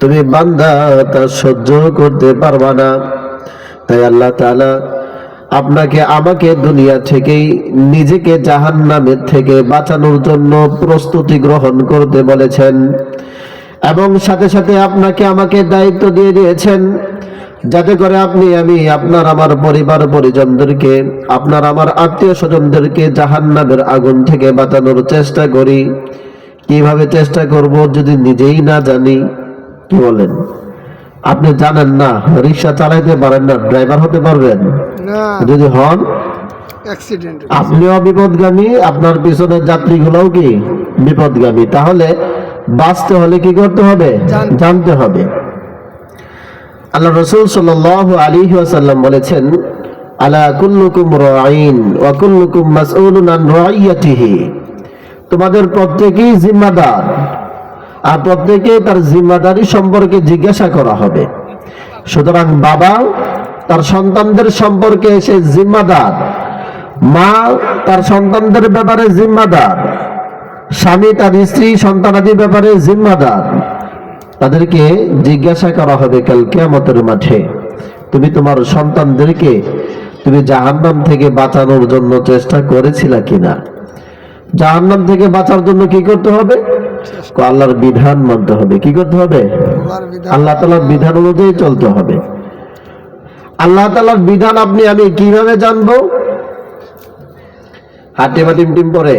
তুমি বান্দা, তা সহ্য করতে পারবা না। তাই আল্লাহ তাআলা আপনাকে, আমাকে দুনিয়া থেকেই নিজেকে জাহান্নামের থেকে বাঁচানোর জন্য প্রস্তুতি গ্রহণ করতে বলেছেন এবং সাথে সাথে আপনাকে আমাকে দায়িত্ব দিয়ে দিয়েছেন যাতে করে আপনি, আমি আপনার, আমার পরিবার পরিজনদেরকে, আপনার, আমার আত্মীয় স্বজনদেরকে জাহান্নামের আগুন থেকে বাঁচানোর চেষ্টা করি। কীভাবে চেষ্টা করব যদি নিজেই না জানি? কি বলেন? আপনি জানেন না রিক্সা চালাইতে পারেন না ড্রাইভার হতে পারবেন? যদি হন আপনিও বিপদগামী আপনার পিছনের যাত্রীগুলোও কি বিপদগামী? তাহলে বাঁচতে হলে কি করতে হবে? জানতে- হবে। আল্লাহ রসুল সাল আলী বলেছেন আলা কুল্লুকুম রাইন ওয়া কুল্লুকুম মাসউলুন আন রাইয়াতিহি তোমাদের প্রত্যেকেই জিম্মাদার। আর প্রত্যেকে তার জিম্মাদারি সম্পর্কে জিজ্ঞাসা করা হবে। সুতরাং বাবা, তার সন্তানদের সম্পর্কে সে জিম্মাদার। মা, তার সন্তানদের ব্যাপারে জিম্মাদার। স্বামী, তার স্ত্রী, সন্তানাদির ব্যাপারে জিম্মাদার। তাদেরকে জিজ্ঞাসা করা হবে কাল কেয়ামতের মাঠে। তুমি তোমার সন্তানদেরকে, তুমি জাহান্নাম থেকে বাঁচানোর জন্য চেষ্টা করেছিলা কিনা? জাহান্নাম থেকে বাঁচার জন্য কি করতে হবে? আল্লাহর বিধান মানতে হবে। কি করতে হবে? আল্লাহ তালার বিধান অনুযায়ী চলতে হবে। আল্লাহ তালার বিধান আপনি আমি কীভাবে জানব? হাটে বা টিম পরে?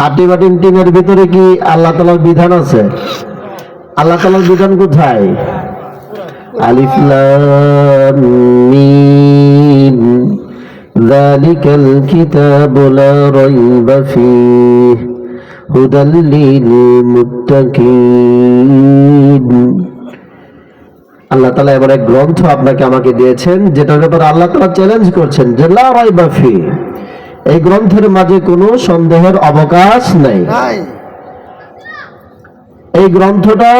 হাটে বা টিম টিমের ভিতরে কি আল্লাহ তালার বিধান আছে? আল্লাহ তালার বিধান কোথায়? আলিফ লাম মিম। ذلك الكتاب لا ريب فيه هدى للمتقين আল্লাহ তালা এবার এক গ্রন্থ আপনাকে আমাকে দিয়েছেন যেটার ব্যাপারে আল্লাহ তালা চ্যালেঞ্জ করছেন যে লা রাইবা ফি এই গ্রন্থের মাঝে কোনো সন্দেহের অবকাশ নাই নাই এই গ্রন্থটা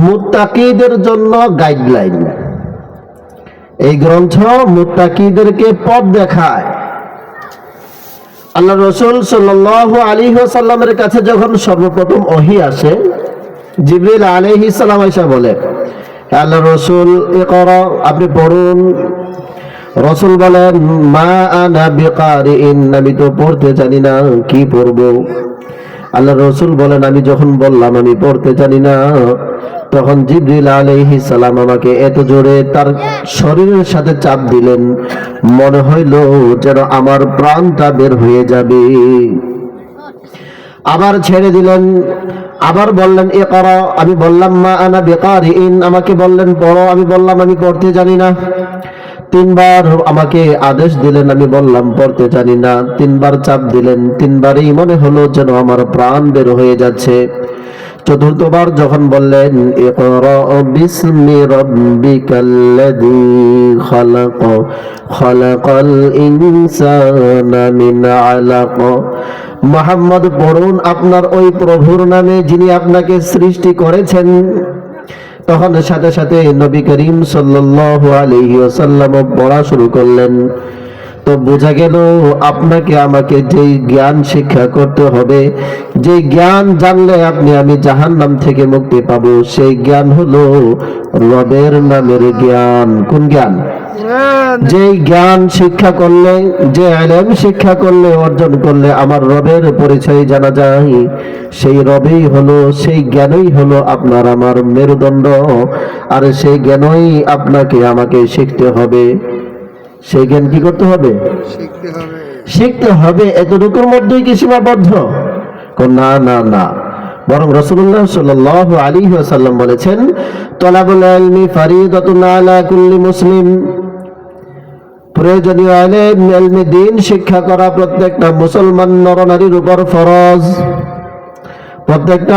মুত্তাকিদের জন্য গাইডলাইন এই গ্রন্থ মুত্তাকিদেরকে পথ দেখায়। আল্লাহ রসুল সাল্লাহ আলী সাল্লামের কাছে যখন সর্বপ্রথম ওহি আসে, জিবরিল আলহি সাল্লাম এসে বলে আল্লাহ রসুল এ কর আপনি পড়ুন। রসুল বলেন, মা আনা বেকার আমি তো পড়তে জানি না, কি পড়ব? আল্লাহ রসুল বলেন, আমি যখন বললাম, আমি পড়তে জানি না। তখন জিবরিল আলাইহি সালাম আমাকে এত জোরে তার শরীরের সাথে চাপ দিলেন। মনে হইল যেন আমার প্রাণটা বের হয়ে যাবে। আবার ছেড়ে দিলেন। আবার বললেন, এ করো। আমি বললাম, মা আনা বেকার ইন আমাকে বললেন, পড়ো। আমি বললাম, আমি পড়তে জানি না। তিনবার আমাকে আদেশ দিলেন, আমি বললাম, পড়তে জানি না। তিনবার চাপ দিলেন। তিনবারই মনে হলো যেন আমার প্রাণ বের হয়ে যাচ্ছে। চতুর্থবার যখন বললেন খালাক, খালাকাল মোহাম্মদ, পড়ুন আপনার ওই প্রভুর নামে যিনি আপনাকে সৃষ্টি করেছেন। তখন সাথে সাথে নবী করিম সাল্লাল্লাহু আলাইহি ওয়াসাল্লাম পড়া শুরু করলেন। তো বোঝা গেল আপনাকে আমাকে যেই জ্ঞান শিক্ষা করতে হবে যে জ্ঞান জানলে আপনি আমি জাহান নাম থেকে মুক্তি পাবো সেই জ্ঞান হলো রবের নামের জ্ঞান। কোন জ্ঞান? যে জ্ঞান শিক্ষা করলে যে আলেম শিক্ষা করলে অর্জন করলে আমার রবের পরিচয় জানা যায়। সেই রবেই হলো সেই জ্ঞানই হলো আপনার আমার মেরুদণ্ড আর সেই জ্ঞানই আপনাকে আমাকে শিখতে হবে। সেই জ্ঞান কি করতে হবে? শিখতে হবে। এতটুকুর মধ্যেই কি সীমাবদ্ধ? না না না। বরং রসুল্লাহ সাল্লাহ আলী সাল্লাম বলেছেন তলাবুল ইলমি ফারিদাতুন আলা কুল্লি মুসলিম। প্রয়োজনীয় আলেম দিন শিক্ষা করা প্রত্যেকটা মুসলমান নরনারীর উপর ফরজ। প্রত্যেকটা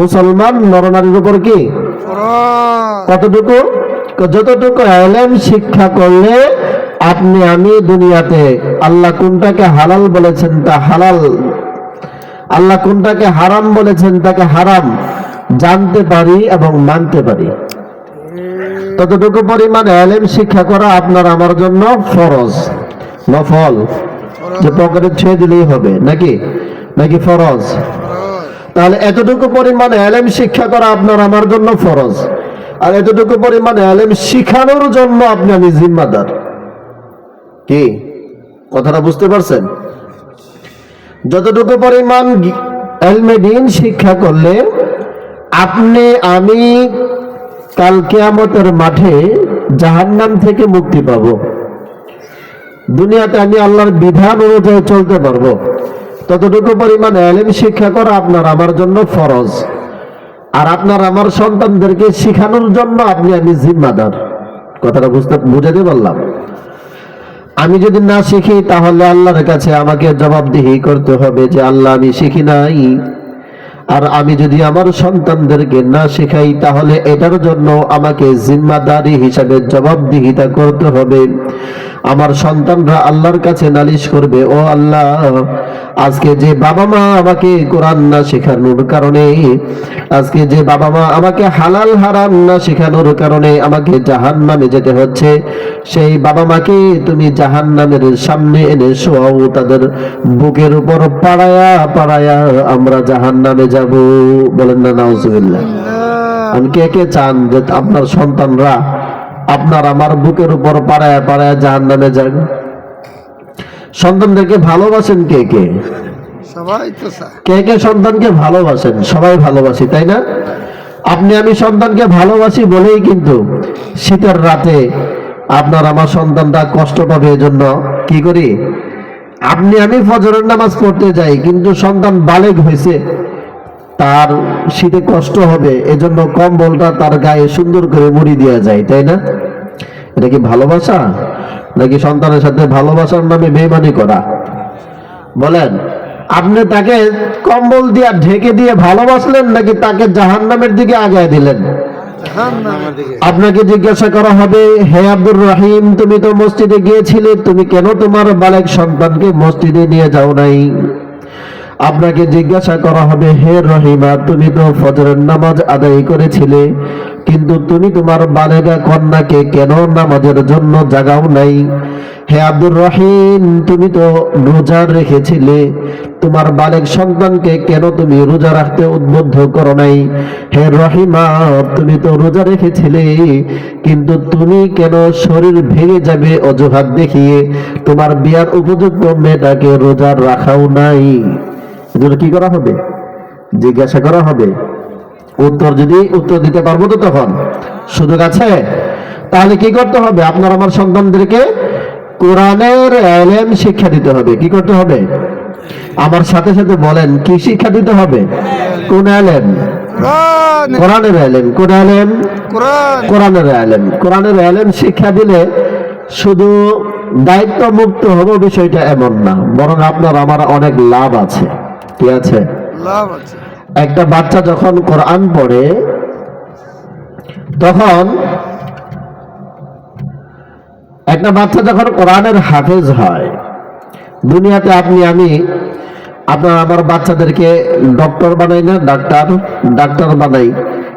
মুসলমান নরনারীর উপর কি। কতটুকু? যতটুকু এলেম শিক্ষা করলে আপনি, আমি দুনিয়াতে, আল্লাহ কোনটাকে হালাল বলেছেন তা হালাল। আল্লাহ কোনটাকে হারাম বলেছেন তাকে হারাম। জানতে পারি এবং মানতে পারি। ততটুকু পরিমাণ এলেম শিক্ষা করা আপনার আমার জন্য ফরজ, নফল। যে পকেটে ছুঁয়ে দিলেই হবে, নাকি? নাকি ফরজ। তাহলে এতটুকু পরিমাণে এলেম শিক্ষা করা আপনার আমার জন্য ফরজ। আর এতটুকু পরিমাণে এলেম শিখানোর জন্য আপনি, আমি জিম্মাদার। কি? কথাটা বুঝতে পারছেন? যতটুকু পরিমাণ গি- এলমে দিন শিক্ষা করলে, আপনি, আমি কাল কেয়ামতের মাঠে জাহান্নাম থেকে মুক্তি পাব। দুনিয়াতে আমি আল্লাহর বিধান অনুযায়ী চলতে পারব। ততটুকু পরিমাণ এলেম শিক্ষা করা আপনার আমার জন্য ফরজ। আর আপনার আমার সন্তানদেরকে শিখানোর জন্য আপনি আমি জিম্মাদার। কথাটা বুঝতে বুঝাতে পারলাম? আমি যদি না শিখি, তাহলে আল্লাহর কাছে আমাকে জবাবদিহি করতে হবে যে আল্লাহ আমি শিখি নাই। আর আমি যদি আমার সন্তানদেরকে না শেখাই, তাহলে এটার জন্য আমাকে জিম্মাদারি হিসাবে জবাবদিহিতা করতে হবে। আমার সন্তানরা আল্লাহর কাছে নালিশ করবে ও আল্লাহ আজকে যে বাবা মা আমাকে কোরআন না শেখানোর কারণে আজকে যে বাবা মা আমাকে হালাল হারাম না শেখানোর কারণে আমাকে জাহান নামে যেতে হচ্ছে সেই বাবা মাকে তুমি জাহান নামের সামনে এনে শোয়াও তাদের বুকের উপর পাড়ায়া পাড়ায়া আমরা জাহান নামে যাব। বলেন না নাউজুবিল্লাহ। আমি কে কে চান যে আপনার সন্তানরা আপনার আমার বুকের উপর পাড়ায় পাড়ায় জাহান নামে যান। সন্তানদেরকে ভালোবাসেন কে কে? সবাই তো কে কে সন্তানকে ভালোবাসেন? সবাই ভালোবাসি তাই না? আপনি আমি সন্তানকে ভালোবাসি বলেই কিন্তু শীতের রাতে আপনার আমার সন্তানটা কষ্ট পাবে এজন্য কি করি? আপনি আমি ফজরের নামাজ পড়তে যাই কিন্তু সন্তান বালেগ হয়েছে। তার শীতে কষ্ট হবে, এজন্য কম্বলটা তার গায়ে সুন্দর করে মুড়ি দেওয়া যায়, তাই না? এটা কি ভালোবাসা? নাকি সন্তানের সাথে ভালোবাসার নামে বেমানি করা? বলেন, আপনি তাকে কম্বল দিয়ে ঢেকে দিয়ে ভালোবাসলেন নাকি তাকে জাহান্নামের দিকে আগায় দিলেন? আপনাকে জিজ্ঞাসা করা হবে, হে আব্দুর রহিম, তুমি তো মসজিদে গিয়েছিলে, তুমি কেন তোমার বালেক সন্তানকে মসজিদে নিয়ে যাও নাই? আপনাকে জিজ্ঞাসা করা হবে, হে রহিমা, তুমি তো ফজরের নামাজ আদায় করেছিলে, কিন্তু তুমি তোমার বালেগা কন্যাকে কেন নামাজের জন্য জাগাও নাই? হে আব্দুর রহিম, তুমি তো রোজা রেখেছিলে, তোমার বালেক সন্তানকে কেন তুমি রোজা রাখতে উদ্বুদ্ধ করো নাই? হে রহিমা, তুমি তো রোজা রেখেছিলে, কিন্তু তুমি কেন শরীর ভেঙে যাবে অজুহাত দেখিয়ে তোমার বিয়ার উপযুক্ত মেয়েটাকে রোজা রাখাও নাই? এগুলো কি করা হবে? জিজ্ঞাসা করা হবে। উত্তর যদি উত্তর দিতে পারব তো তখন। সুযোগ আছে? তাহলে কি করতে হবে? আপনার আমার সন্তানদেরকে কোরআনের এলেম শিক্ষা দিতে হবে। কি করতে হবে? আমার সাথে সাথে বলেন কি শিক্ষা দিতে হবে? কোন এলেম? কোরআন। কোরআনের এলেম। কোন এলেম? কোরআন। কোরআনের এলেম। কোরআনের এলেম শিক্ষা দিলে শুধু দায়িত্ব মুক্ত হব বিষয়টা এমন না বরং আপনার আমার অনেক লাভ আছে। কি আছে? আছে। একটা বাচ্চা যখন কোরআন পড়ে তখন একটা বাচ্চা যখন কোরআনের হাফেজ হয় দুনিয়াতে আপনি আমি আপনার আমার বাচ্চাদেরকে ডক্টর বানাই না ডাক্তার ডাক্তার বানাই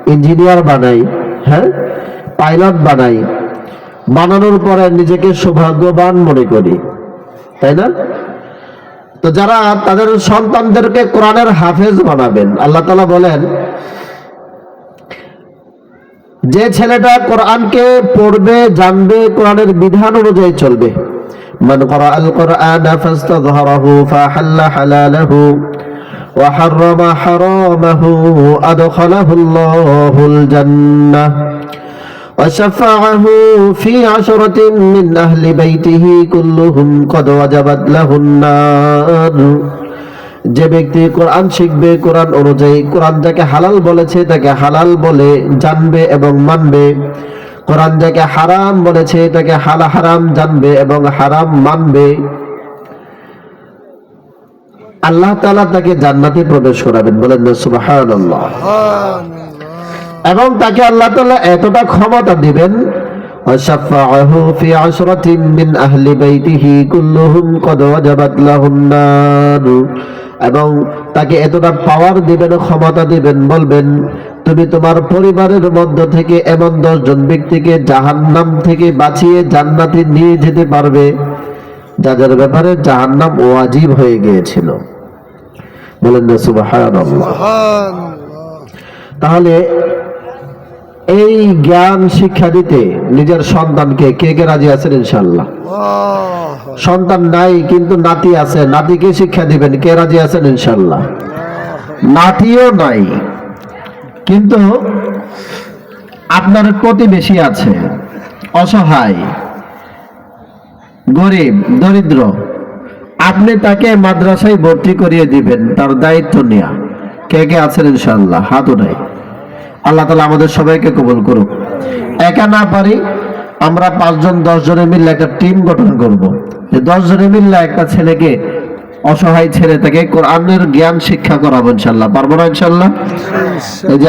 ইঞ্জিনিয়ার বানাই হ্যাঁ? পাইলট বানাই। বানানোর পরে নিজেকে সৌভাগ্যবান মনে করি তাই না? তো যারা তাদের সন্তানদেরকে কোরআনের হাফেজ বানাবেন আল্লাহ তালা বলেন যে ছেলেটা কোরআনকে পড়বে জানবে কোরআনের বিধান অনুযায়ী চলবে من قرأ القرآن فاستظهره فحل حلاله وحرم حرامه أدخله الله الجنة وشفعه في عشرة من أهل بيته كلهم قد وجبت له النار যে ব্যক্তি কোরআন শিখবে কোরআন অনুযায়ী কোরআন যাকে হালাল বলেছে তাকে হালাল বলে জানবে এবং মানবে কোরআন যাকে হারাম বলেছে তাকে হালা হারাম জানবে এবং হারাম মানবে আল্লাহ তাআলা তাকে জান্নাতে প্রবেশ করাবেন বলেন না সুবহানাল্লাহ সুবহানাল্লাহ। এবং তাকে আল্লাহ তাআলা এতটা ক্ষমতা দিবেন وشفعه في عشرة من أهل بيته كلهم قد وجبت لهم النار এবং তাকে এতটা পাওয়ার দিবেন ক্ষমতা দিবেন বলবেন তুমি তোমার পরিবারের মধ্য থেকে এমন দশজন ব্যক্তিকে জাহান্নাম থেকে বাঁচিয়ে জান্নাতে নিয়ে যেতে পারবে যাদের ব্যাপারে জাহান্নাম ওয়াজিব হয়ে গিয়েছিল বলেন না সুবহানাল্লাহ সুবহানাল্লাহ তাহলে এই জ্ঞান শিক্ষা দিতে নিজের সন্তানকে কে কে রাজি আছেন ইনশাল্লাহ সন্তান নাই কিন্তু নাতি আছে। নাতিকে শিক্ষা দিবেন? কে রাজি আছেন ইনশাল্লাহ নাতিও নাই কিন্তু আপনার প্রতিবেশী আছে অসহায় গরিব দরিদ্র। আপনি তাকে মাদ্রাসায় ভর্তি করিয়ে দিবেন তার দায়িত্ব নেয়া। কে কে আছেন ইনশাল্লাহ হাত উঠাই আল্লাহ তালা আমাদের সবাইকে কবুল করুক। একা না পারি আমরা পাঁচজন দশ জনে মিললে একটা টিম গঠন করব। যে দশ জনে মিললে একটা ছেলেকে, অসহায় ছেলে তাকে কোরআনের জ্ঞান শিক্ষা করাবো ইনশাল্লাহ পারব না ইনশাল্লাহ এই যে